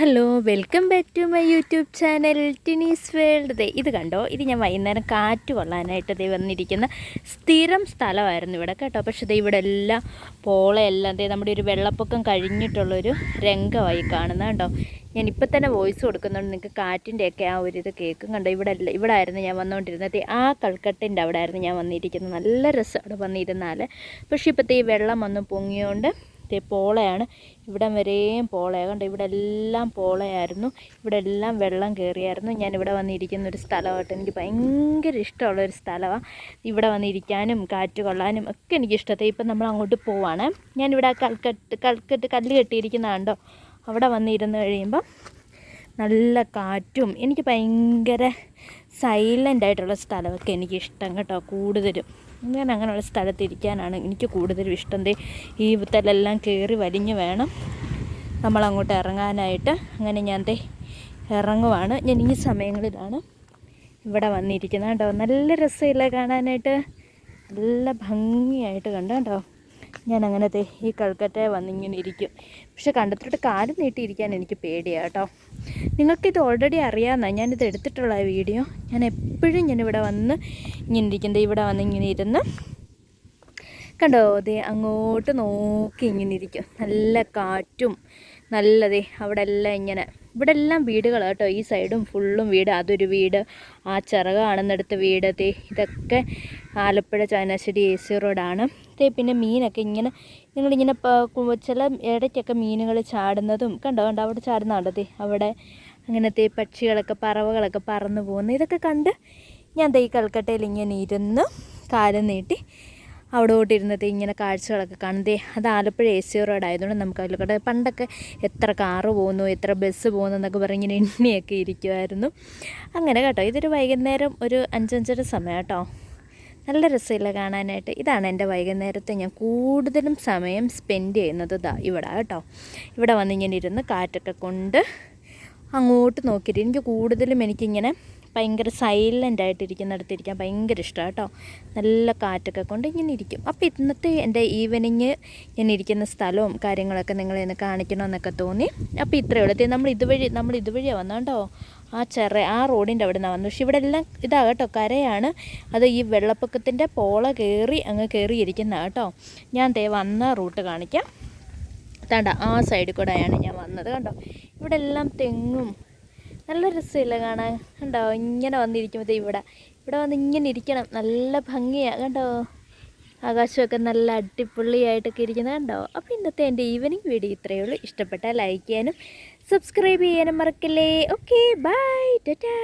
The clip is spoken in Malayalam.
Hello welcome back to my YouTube channel Tini's world ദേ ഇത് കണ്ടോ? ഇത് ഞാൻ വൈകുന്നേരം കാറ്റ് കൊള്ളാനായിട്ട് ദേ വന്നിരിക്കുന്ന സ്ഥിരം സ്ഥലമായിരുന്നു ഇവിടെ കേട്ടോ. പക്ഷേ ദേ ഇവിടെ എല്ലാം പോളയെല്ലാം ദേ നമ്മുടെ ഒരു വെള്ളപ്പൊക്കം കഴിഞ്ഞിട്ടുള്ളൊരു രംഗമായി കാണുന്നത് കേട്ടോ ഞാൻ ഇപ്പം തന്നെ വോയിസ് കൊടുക്കുന്നുണ്ട്. നിങ്ങൾക്ക് കാറ്റിന്റെയൊക്കെ ആ ഒരു ഇത് കേൾക്കും കണ്ടോ? ഇവിടെ അല്ല ഇവിടെ ആയിരുന്നു ഞാൻ വന്നുകൊണ്ടിരുന്നത് ആ കൽക്കട്ടിന്റെ അവിടെ ആയിരുന്നു ഞാൻ വന്നിരിക്കുന്നത്. നല്ല രസം അവിടെ വന്നിരുന്നാൽ പക്ഷേ ഇപ്പോഴത്തെ ഈ വെള്ളം വന്ന് പൊങ്ങിയോണ്ട് ദേ പോളയാണ്. ഇവിടം വരെയും പോളയാണ് കണ്ടോ ഇവിടെ എല്ലാം പോളയായിരുന്നു. ഇവിടെ എല്ലാം വെള്ളം കയറിയായിരുന്നു ഞാൻ ഇവിടെ വന്നിരിക്കുന്ന ഒരു സ്ഥലമായിട്ട് എനിക്ക് ഭയങ്കര ഇഷ്ടമുള്ള ഒരു സ്ഥലമാണ് ഇവിടെ വന്നിരിക്കാനും കാറ്റ് കൊള്ളാനും ഒക്കെ എനിക്ക് ഇഷ്ടത്തെ. ഇപ്പം നമ്മൾ അങ്ങോട്ട് പോവാണ്. ഞാനിവിടെ കൽക്കെട്ട് കൽക്കെട്ട് കല്ല് കെട്ടിയിരിക്കുന്ന കണ്ടോ? അവിടെ വന്നിരുന്ന് കഴിയുമ്പം നല്ല കാറ്റും എനിക്ക് ഭയങ്കര സൈലന്റ് ആയിട്ടുള്ള സ്ഥലമൊക്കെ എനിക്ക് ഇഷ്ടം കേട്ടോ കൂടുതലും. ഞാൻ അങ്ങനെയുള്ള സ്ഥലത്ത് ഇരിക്കാനാണ് എനിക്ക് കൂടുതലും ഇഷ്ടം. ഈ വിത്തലെല്ലാം കയറി വലിഞ്ഞ് വേണം നമ്മളങ്ങോട്ട് ഇറങ്ങാനായിട്ട്. അങ്ങനെ ഞാൻ ദേ ഇറങ്ങുവാണ്. ഞാൻ ഈ സമയങ്ങളിലാണ് ഇവിടെ വന്നിരിക്കുന്നത്. കേട്ടോ നല്ല രസമില്ല കാണാനായിട്ട്. നല്ല ഭംഗിയായിട്ട് കണ്ടോ? ഞാൻ അങ്ങനെ ദേ ഈ കൽക്കട്ടയെ വന്നിങ്ങനെ ഇരിക്കും. പക്ഷെ കണ്ടത്തിലോട്ട് കാൽ നീട്ടിയിരിക്കാൻ എനിക്ക് പേടിയാണ് കേട്ടോ. നിങ്ങൾക്കിത് ഓൾറെഡി അറിയാമെന്നാണ് ഞാനിത് എടുത്തിട്ടുള്ള വീഡിയോ. ഞാൻ എപ്പോഴും ഞാൻ ഇവിടെ വന്ന് ഇങ്ങനെ ഇരിക്കുന്നത് ഇവിടെ വന്ന് ഇങ്ങനെ ഇരുന്ന് കണ്ടോ? ദേ അങ്ങോട്ട് നോക്കി ഇങ്ങനെ ഇരിക്കും. നല്ല കാറ്റും നല്ലതേ അവിടെ എല്ലാം ഇങ്ങനെ. ഇവിടെ എല്ലാം വീടുകളാണ് കേട്ടോ. ഈ സൈഡും ഫുള്ളും വീട്. അതൊരു വീട്. ആ ചിറക് കാണുന്നിടത്ത് വീട് ഇതൊക്കെ ആലപ്പുഴ ചങ്ങനാശ്ശേരി എ സി റോഡാണ്. ദേ പിന്നെ മീനൊക്കെ ഇങ്ങനെ നിങ്ങളിങ്ങനെ ചില ഇടയ്ക്കൊക്കെ മീനുകൾ ചാടുന്നതും കണ്ടോ? കണ്ടോ? അവിടെ ചാടുന്ന കണ്ടതേ അവിടെ അങ്ങനത്തെ പക്ഷികളൊക്കെ പറവകളൊക്കെ പറന്നു പോകുന്നു ഇതൊക്കെ കണ്ട് ഞാൻ ഈ കൽക്കട്ടയിൽ ഇങ്ങനെ ഇരുന്ന് കാലം നീട്ടി അവിടെ ഇരുന്നത് ഇങ്ങനെ കാഴ്ചകളൊക്കെ കാണുന്നതേ അത് ആലപ്പുഴ എ സി റോഡ് ആയതുകൊണ്ട് നമുക്ക് അതിലൊക്കെ പണ്ടൊക്കെ എത്ര കാറ് പോകുന്നു എത്ര ബസ് പോകുന്നു എന്നൊക്കെ പറഞ്ഞ് ഇങ്ങനെ എണ്ണിയൊക്കെ ഇരിക്കുമായിരുന്നു അങ്ങനെ കേട്ടോ ഇതൊരു വൈകുന്നേരം ഒരു അഞ്ചഞ്ചര സമയം കേട്ടോ. നല്ല രസമില്ല കാണാനായിട്ട്. ഇതാണ് എന്റെ വൈകുന്നേരത്തെ ഞാൻ കൂടുതലും സമയം സ്പെൻഡ് ചെയ്യുന്നത് ഇതാ ഇവിടെ കേട്ടോ. ഇവിടെ വന്നിങ്ങനെ ഇരുന്ന് കാറ്റൊക്കെ കൊണ്ട് അങ്ങോട്ട് നോക്കിയിട്ട് എനിക്ക് കൂടുതലും എനിക്കിങ്ങനെ ഭയങ്കര സൈലന്റ് ആയിട്ടിരിക്കുന്നിടത്ത് ഇരിക്കാൻ ഭയങ്കര ഇഷ്ടമാണ് കേട്ടോ. നല്ല കാറ്റൊക്കെ കൊണ്ട് ഇങ്ങനെ ഇരിക്കും. അപ്പോൾ ഇന്നത്തെ എന്റെ ഈവനിങ് ഞാൻ ഇരിക്കുന്ന സ്ഥലവും കാര്യങ്ങളൊക്കെ നിങ്ങളെ ഒന്ന് കാണിക്കണമെന്നൊക്കെ തോന്നി. അപ്പോൾ ഇത്രയേ ഉള്ളൂ. നമ്മൾ ഇതുവഴി നമ്മൾ ഇതുവഴിയാണ് വന്നോ കേട്ടോ. ആ ചെറ ആ റോഡിന്റെ അവിടെ നിന്നാണ് വന്നത് പക്ഷെ ഇവിടെ എല്ലാം ഇതാ കേട്ടോ കരയാണ്. അത് ഈ വെള്ളപ്പൊക്കത്തിന്റെ പോള കയറി അങ്ങ് കയറിയിരിക്കുന്ന കേട്ടോ. ഞാൻ ദേ വന്ന റൂട്ട് കാണിക്കാം. താണ്ട ആ സൈഡിൽ കൂടെയാണ് ഞാൻ വന്നത് കണ്ടോ. ഇവിടെ എല്ലാം തെങ്ങും. നല്ല രസമില്ല കാണാൻ? കണ്ടോ ഇങ്ങനെ വന്നിരിക്കുമ്പോഴത്തേ ഇവിടെ. ഇവിടെ വന്ന് ഇങ്ങനെ ഇരിക്കണം. നല്ല ഭംഗിയാണ് കണ്ടോ. ആകാശമൊക്കെ നല്ല അടിപൊളിയായിട്ടൊക്കെ ഇരിക്കുന്നത് കണ്ടോ? അപ്പോൾ ഇന്നത്തെ എന്റെ ഈവനിങ് വീഡിയോ ഇത്രയേ ഉള്ളൂ. ഇഷ്ടപ്പെട്ടാൽ ലൈക്ക് ചെയ്യാനും സബ്സ്ക്രൈബ് ചെയ്യാനും മറക്കല്ലേ. Okay bye tata.